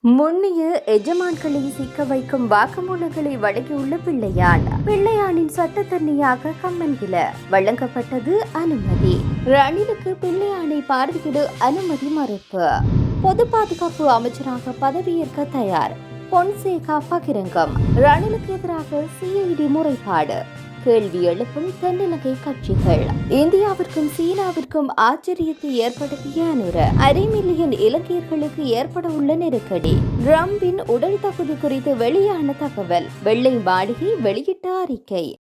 முன்னிய எஜமான்களை சிக்க வைக்கும் வாக்குமூலங்களை வழங்கியுள்ள பிள்ளையான். பிள்ளையானின் சட்டத்தன்மையாக கம்மன்கில வழங்கப்பட்டது அனுமதி. ரணிலுக்கு பிள்ளையானை பார்வையிட அனுமதி மறுப்பு. பொது பாதுகாப்பு அமைச்சராக பதவியேற்க தயார். பொன்சேகா பகிரங்கம். ரணிலுக்கு எதிராக சிஐடி முறைப்பாடு. கேள்வி எழுப்பும் தென்னிலங்கை கட்சிகள். இந்தியாவிற்கும் சீனாவிற்கும் ஆச்சரியத்தை ஏற்படுத்திய அனுர அரை மில்லியன் இலங்கையர்களுக்கு ஏற்பட உள்ள நெருக்கடி. ட்ரம்பின் உடல் தகுதி குறித்து வெளியான தகவல் வெள்ளை மாளிகை வெளியிட்ட அறிக்கை.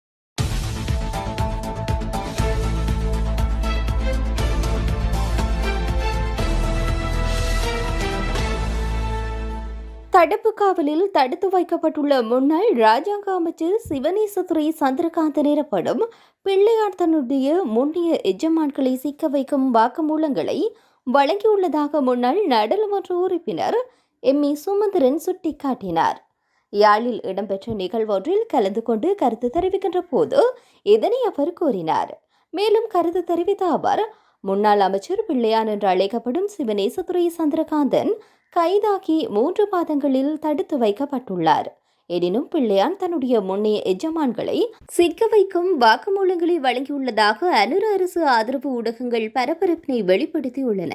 தடுப்பு காவலில் தடுத்து வைக்கப்பட்டுள்ள முன்னாள் ராஜாங்க அமைச்சர் சிவனேசதுரை சந்திரகாந்தன் எனப்படும் பிள்ளையார் தன்னுடைய முன்னிய எஜமான்களை சிக்க வைக்கும் வாக்குமூலங்களை வழங்கியுள்ளதாக முன்னாள் நாடாளுமன்ற உறுப்பினர் எம். இ சுமந்திரன் சுட்டிக்காட்டினார். யாழில் இடம்பெற்ற நிகழ்வொன்றில் கலந்து கொண்டு கருத்து தெரிவிக்கின்ற போது இதனை அவர் கூறினார். மேலும் கருத்து தெரிவித்த அவர் முன்னாள் அமைச்சர் பிள்ளையான் என்று அழைக்கப்படும் சிவநேசதுரை சந்திரகாந்தன் கைதாகி மூன்று பாதங்களில் தடுத்து வைக்கப்பட்டுள்ளார். எனினும் பிள்ளையான் தன்னுடைய முன்னைய எஜமான்களை சிக்க வைக்கும் வாக்குமூலங்களை வழங்கியுள்ளதாக அனுர அரசு ஆதரவு ஊடகங்கள் பரபரப்பினை வெளிப்படுத்தியுள்ளன.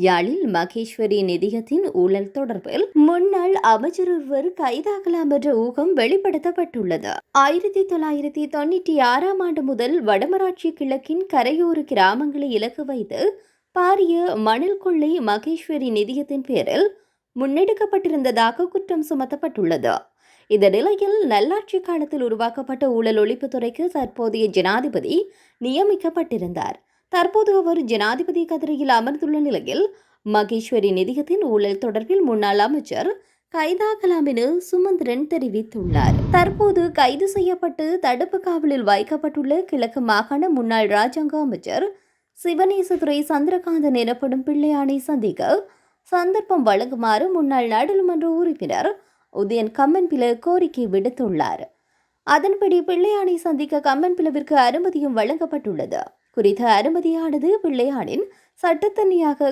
யாழில் மகேஸ்வரி நிதியத்தின் ஊழல் தொடர்பில் முன்னாள் அமைச்சர் ஒருவர் கைதாகலாம் என்ற ஊகம் வெளிப்படுத்தப்பட்டுள்ளது. ஆயிரத்தி தொள்ளாயிரத்தி தொண்ணூற்றி ஆறாம் ஆண்டு முதல் வடமராட்சி கிழக்கின் கரையோர கிராமங்களை இலக்கு வைத்து பாரிய மணல் கொள்ளை மகேஸ்வரி நிதியத்தின் பேரில் முன்னெடுக்கப்பட்டிருந்ததாக குற்றம் சுமத்தப்பட்டுள்ளது. இந்த நிலையில் நல்லாட்சி காலத்தில் உருவாக்கப்பட்ட ஊழல் ஒழிப்புத்துறைக்கு தற்போதைய ஜனாதிபதி நியமிக்கப்பட்டிருந்தார். தற்போது அவர் ஜனாதிபதி கதிரையில் அமர்ந்துள்ள நிலையில் மகேஸ்வரி நிதியத்தின் ஊழல் தொடர்பில் முன்னாள் அமைச்சர் கைதாகலாம் என சுமந்திரன் தெரிவித்துள்ளார். தற்போது கைது செய்யப்பட்டு தடுப்பு காவலில் வைக்கப்பட்டுள்ள கிழக்கு மாகாண முன்னாள் ராஜாங்க அமைச்சர் சிவனேசதுரை சந்திரகாந்தன் எனப்படும் பிள்ளையானை சந்திக்க சந்தர்ப்பம் வழங்குமாறு முன்னாள் நாடாளுமன்ற உறுப்பினர் உதயன் கம்மன்பில கோரிக்கை விடுத்துள்ளார். அதன்படி பிள்ளையானை சந்திக்க கம்மன்பிலவிற்கு அனுமதியும் வழங்கப்பட்டுள்ளது. குறித்த அனுமதியானது பிள்ளையானின்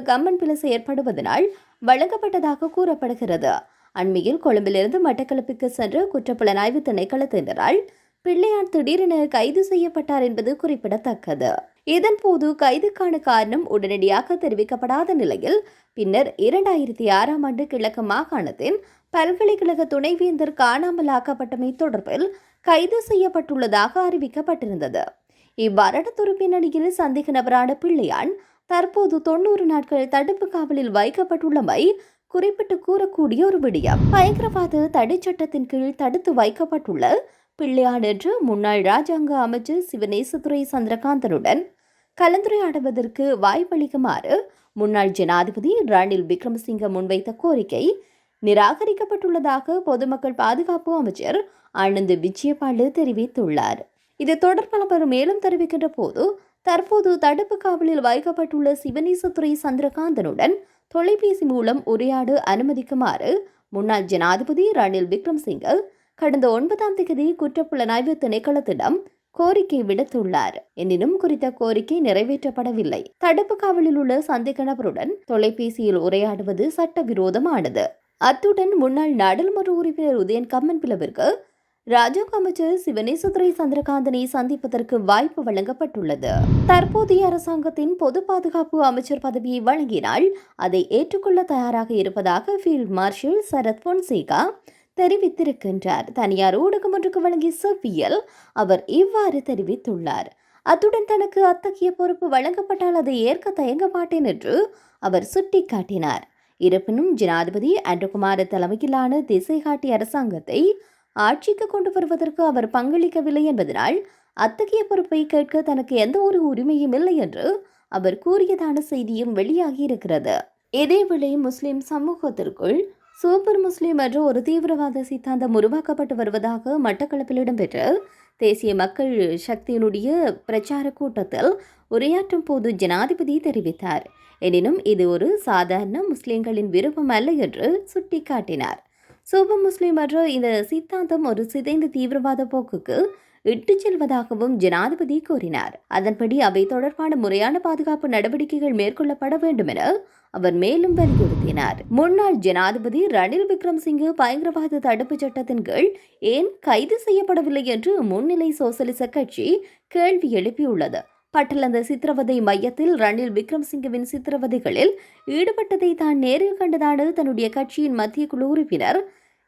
கம்மன் பிலைசை ஏற்படுவதனால் வழங்கப்பட்டதாக கூறப்படுகிறது. அண்மையில் கொழும்பிலிருந்து மட்டக்களப்புக்கு சென்ற குற்றப்புலனாய்வு திணைக்களத்தினரால் பிள்ளையான் திடீரென கைது செய்யப்பட்டார் என்பது குறிப்பிடத்தக்கது. இதன்போது கைதுக்கான காரணம் உடனடியாக தெரிவிக்கப்படாத நிலையில் பின்னர் இரண்டாயிரத்தி ஆறாம் ஆண்டு கிழக்கு மாகாணத்தின் பல்கலைக்கழக துணைவேந்தர் காணாமல் ஆக்கப்பட்டமை தொடர்பில் கைது செய்யப்பட்டுள்ளதாக அறிவிக்கப்பட்டிருந்தது. இவ்வரடத்துறை பின்னணியில் சந்தேக நபரான பிள்ளையான் தற்போது தொண்ணூறு நாட்கள் தடுப்பு காவலில் வைக்கப்பட்டுள்ளமை குறிப்பிட்டு கூறக்கூடிய ஒரு விடயம். பயங்கரவாத தடைச்சட்டத்தின் கீழ் தடுத்து வைக்கப்பட்டுள்ள பிள்ளையான் என்று முன்னாள் ராஜாங்க அமைச்சர் சிவநேசத்துறை சந்திரகாந்தனுடன் கலந்துரையாடுவதற்கு வாய்ப்பளிக்குமாறு முன்னாள் ஜனாதிபதி ரணில் விக்ரமசிங்க முன்வைத்த கோரிக்கை நிராகரிக்கப்பட்டுள்ளதாக பொதுமக்கள் பாதுகாப்பு அமைச்சர் ஆனந்த் விஜயபாலு தெரிவித்துள்ளார். இது தொடர்பான அவர் மேலும் தெரிவிக்கின்ற போது தற்போது தடுப்பு காவலில் வைக்கப்பட்டுள்ள சிவனேசத்துறை சந்திரகாந்தனுடன் தொலைபேசி மூலம் உரையாட அனுமதிக்குமாறு முன்னாள் ஜனாதிபதி ரணில் விக்ரம்சிங்க கடந்த ஒன்பதாம் தேதி குற்றப்புலனாய்வு திணைக்களத்திடம் கோரிக்கை விடுத்துள்ளார். எனினும் குறித்த கோரிக்கை நிறைவேற்றப்படவில்லை. தடுப்பு காவலில் உள்ள சந்தேக நபருடன் தொலைபேசியில் உரையாடுவது சட்டவிரோதமானது. அத்துடன் முன்னாள் நாடாளுமன்ற உறுப்பினர் உதயன் கம்மன் பிளவிற்கு ராஜாங்க அமைச்சர் சிவனேசுதுரை சந்திரகாந்தனை சந்திப்பதற்கு வாய்ப்பு வழங்கப்பட்டுள்ளது. தற்போதைய அரசாங்கத்தின் பொது பாதுகாப்பு அமைச்சர் பதவியை வழங்கினால் அதை ஏற்றுக்கொள்ள தயாராக இருப்பதாக ஃபீல்ட் மார்ஷல் சரத் பொன்சேகா தெரிவித்திருக்கின்றார். தனியார் ஊடகம் ஒன்றுக்கு வழங்கிய செவ்வியல் அவர் இவ்வாறு தெரிவித்துள்ளார். அத்துடன் தனக்கு அத்தகைய பொறுப்பு வழங்கப்பட்டால் அதை ஏற்க தயங்க மாட்டேன் என்று அவர் சுட்டிக்காட்டினார். இருப்பினும் ஜனாதிபதி அன்றகுமார தலைமையிலான திசை காட்டி அரசாங்கத்தை ஆட்சிக்கு கொண்டு வருவதற்கு அவர் பங்களிக்கவில்லை என்பதனால் அத்தகைய பொறுப்பை கேட்க தனக்கு எந்த ஒரு உரிமையும் இல்லை என்று அவர் கூறியதான செய்தியும் வெளியாகி இருக்கிறது. இதேவேளை முஸ்லிம் சமூகத்திற்குள் சூப்பர் முஸ்லிம் என்ற ஒரு தீவிரவாத சித்தாந்தம் உருவாக்கப்பட்டு வருவதாக மட்டக்களப்பில் இடம்பெற்ற தேசிய மக்கள் சக்தியினுடைய பிரச்சார கூட்டத்தில் உரையாற்றும் போது ஜனாதிபதி தெரிவித்தார். எனினும் இது ஒரு சாதாரண முஸ்லிம்களின் விருப்பம் அல்ல என்று சுட்டிக்காட்டினார். சூப்பர் முஸ்லீம் என்ற இந்த சித்தாந்தம் ஒரு சிதைந்த தீவிரவாத போக்குக்கு இட்டுச் செல்வதாகவும் ஜனாதிபதி கூறினார். அதன்படி அவை தொடர்பான முறையான பாதுகாப்பு நடவடிக்கைகள் மேற்கொள்ளப்பட வேண்டும் என அவர் மேலும் வலியுறுத்தினார். முன்னாள் ஜனாதிபதி ரணில் விக்ரம்சிங்கு பயங்கரவாத தடுப்புச் சட்டத்தின் கீழ் ஏன் கைது செய்யப்படவில்லை என்று முன்னிலை சோசலிச கட்சி கேள்வி எழுப்பியுள்ளது. பட்டலந்த சித்திரவதை மையத்தில் ரணில் விக்ரம்சிங்கவின் சித்திரவதைகளில் ஈடுபட்டதை தான் நேரில் கண்டதான தன்னுடைய கட்சியின் மத்திய குழு உறுப்பினர்.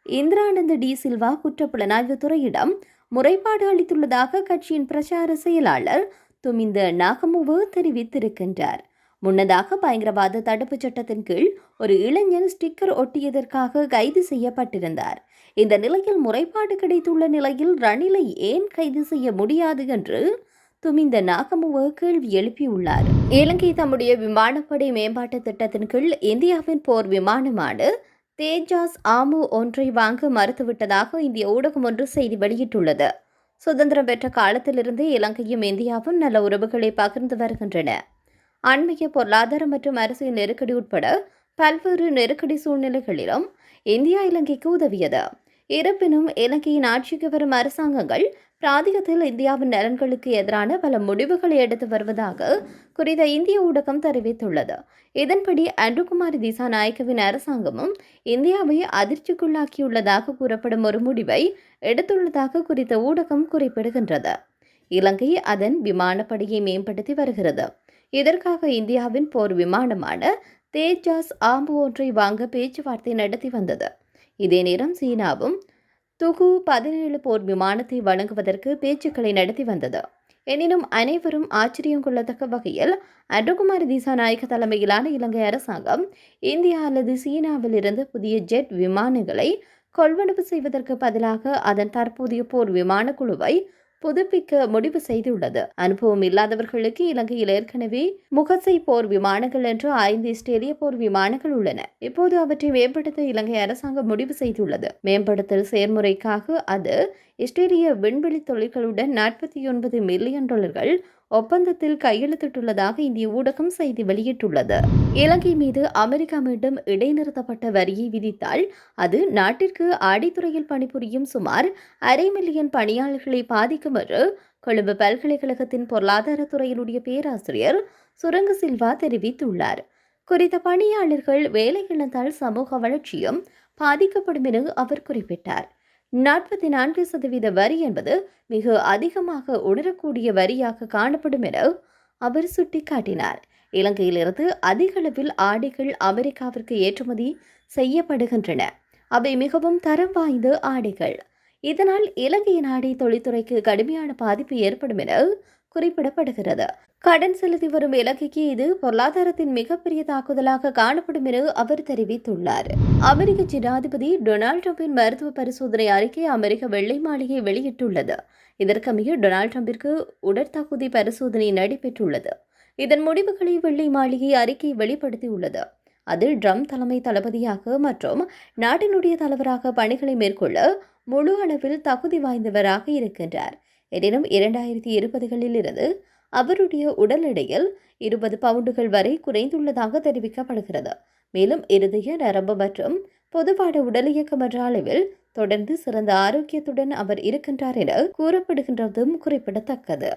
இந்திரானந்த டி சில்வா குற்றப்புலனாய்வு துறையிடம் முறைப்பாடு அளித்துள்ளதாக கட்சியின் பிரச்சார செயலாளர் துமிந்த நாகமுவு தெரிவித்திருக்கின்றார். முன்னதாக பயங்கரவாத தடுப்புச் சட்டத்தின் கீழ் ஒரு இளைஞன் ஸ்டிக்கர் ஒட்டியதற்காக கைது செய்யப்பட்டிருந்தார். இந்த நிலையில் முறைப்பாடு கிடைத்துள்ள நிலையில் ரணிலை ஏன் கைது செய்ய முடியாது என்று துமிந்த நாகமுவ கேள்வி எழுப்பியுள்ளார். இலங்கை தம்முடைய விமானப்படை மேம்பாட்டு திட்டத்தின் கீழ் இந்தியாவின் போர் விமானமான தேஜாஸ் ஆமு ஒன்றை வாங்க மறுத்துவிட்டதாக இந்திய ஊடகம் ஒன்று செய்தி வெளியிட்டுள்ளது. சுதந்திரம் பெற்ற காலத்திலிருந்து இலங்கையும் இந்தியாவும் நல்ல உறவுகளை பகிர்ந்து வருகின்றன. அண்மைய பொருளாதார மற்றும் அரசியல் நெருக்கடி உட்பட பல்வேறு நெருக்கடி சூழ்நிலைகளிலும் இந்தியா இலங்கைக்கு உதவியது. இருப்பினும் இலங்கையின் ஆட்சிக்கு வரும் அரசாங்கங்கள் பிராந்தியத்தில் இந்தியாவின் நலன்களுக்கு எதிரான பல முடிவுகளை எடுத்து வருவதாக குறித்த இந்திய ஊடகம் தெரிவித்துள்ளது. இதன்படி அன்றுகுமார் திசாநாயக்கவின் அரசாங்கமும் இந்தியாவை அதிர்ச்சிக்குள்ளாக்கியுள்ளதாக கூறப்படும் ஒரு முடிவை எடுத்துள்ளதாக குறித்த ஊடகம் குறிப்பிடுகின்றது. இலங்கை அதன் விமானப்படையை மேம்படுத்தி வருகிறது. இதற்காக இந்தியாவின் போர் விமானமான தேஜாஸ் ஆம்பு ஒன்றை வாங்க பேச்சுவார்த்தை நடத்தி வந்தது. இதே நேரம் சீனாவும் துகு பதினேழு போர் விமானத்தை வழங்குவதற்கு பேச்சுக்களை நடத்தி வந்தது. எனினும் அனைவரும் ஆச்சரியம் கொள்ளத்தக்க வகையில் அன்றுகுமார் திசாநாயக்க தலைமையிலான இலங்கை அரசாங்கம் இந்தியா அல்லது சீனாவில் இருந்து புதிய ஜெட் விமானங்களை கொள்வனவு செய்வதற்கு பதிலாக அதன் தற்போதைய போர் விமான குழுவை புதுப்பிக்க முடிவு செய்துள்ளது. அனுபவம் இல்லாதவர்களுக்கு இலங்கையில் ஏற்கனவே முகசை போர் விமானங்கள் என்று ஐந்து இஸ்ரேலிய போர் விமானங்கள் உள்ளன. இப்போது அவற்றை மேம்படுத்த இலங்கை அரசாங்கம் முடிவு செய்துள்ளது. மேம்படுத்தல் செயல்முறைக்காக அது இஸ்ரேலிய விண்வெளி தொழில்களுடன் நாற்பத்தி ஒன்பது மில்லியன் டாலர்கள் ஒப்பந்தத்தில் கையெழுத்திட்டுள்ளதாக இந்திய ஊடகம் செய்தி வெளியிட்டுள்ளது. இலங்கை மீது அமெரிக்கா மீண்டும் இடைநிறுத்தப்பட்ட வரியை விதித்தால் அது நாட்டிற்கு ஆடித்துறையில் பணிபுரியும் சுமார் அரை மில்லியன் பணியாளர்களை பாதிக்கும் என்று கொழும்பு பல்கலைக்கழகத்தின் பொருளாதாரத்துறையினுடைய பேராசிரியர் சுரங்க சில்வா தெரிவித்துள்ளார். குறித்த பணியாளர்கள் வேலை இழந்தால் சமூக வளர்ச்சியும் பாதிக்கப்படும் என அவர் குறிப்பிட்டார். நாற்பத்தி நான்கு சதவீத வரி என்பது மிக அதிகமாக உணரக்கூடிய வரியாக காணப்படும் என அவர் சுட்டிக்காட்டினார். இலங்கையிலிருந்து அதிக அளவில் ஆடைகள் அமெரிக்காவிற்கு ஏற்றுமதி செய்யப்படுகின்றன. அவை மிகவும் தரம் வாய்ந்த ஆடைகள். இதனால் இலங்கையின் ஆடை தொழில்துறைக்கு கடுமையான பாதிப்பு ஏற்படும் என குறிப்பிடப்படுகிறது. கடன் செலுத்தி வரும் இலங்கைக்கு இது பொருளாதாரத்தின் மிகப்பெரிய தாக்குதலாக காணப்படும் என அவர் தெரிவித்துள்ளார். அமெரிக்க ஜனாதிபதி டொனால்டு டிரம்பின் மருத்துவ பரிசோதனை அறிக்கை அமெரிக்க வெள்ளை மாளிகை வெளியிட்டுள்ளது. இதற்கமைய டொனால்டு டிரம்பிற்கு உடற்தகுதி பரிசோதனை நடைபெற்றுள்ளது. இதன் முடிவுகளை வெள்ளை மாளிகை அறிக்கை வெளிப்படுத்தியுள்ளது. அதில் ட்ரம்ப் தலைமை தளபதியாக மற்றும் நாட்டினுடைய தலைவராக பணிகளை மேற்கொள்ள முழு அளவில் தகுதி வாய்ந்தவராக இருக்கின்றார். எனினும் இரண்டாயிரத்தி இருபதுகளில் இருந்து அவருடைய உடல் எடையில் இருபது பவுண்டுகள் வரை குறைந்துள்ளதாக தெரிவிக்கப்படுகிறது. மேலும் இருதய நரம்பு மற்றும் பொதுவாட உடல் இயக்கம் என்ற அளவில் தொடர்ந்து சிறந்த ஆரோக்கியத்துடன் அவர் இருக்கின்றார் என கூறப்படுகின்றதும் குறிப்பிடத்தக்கது.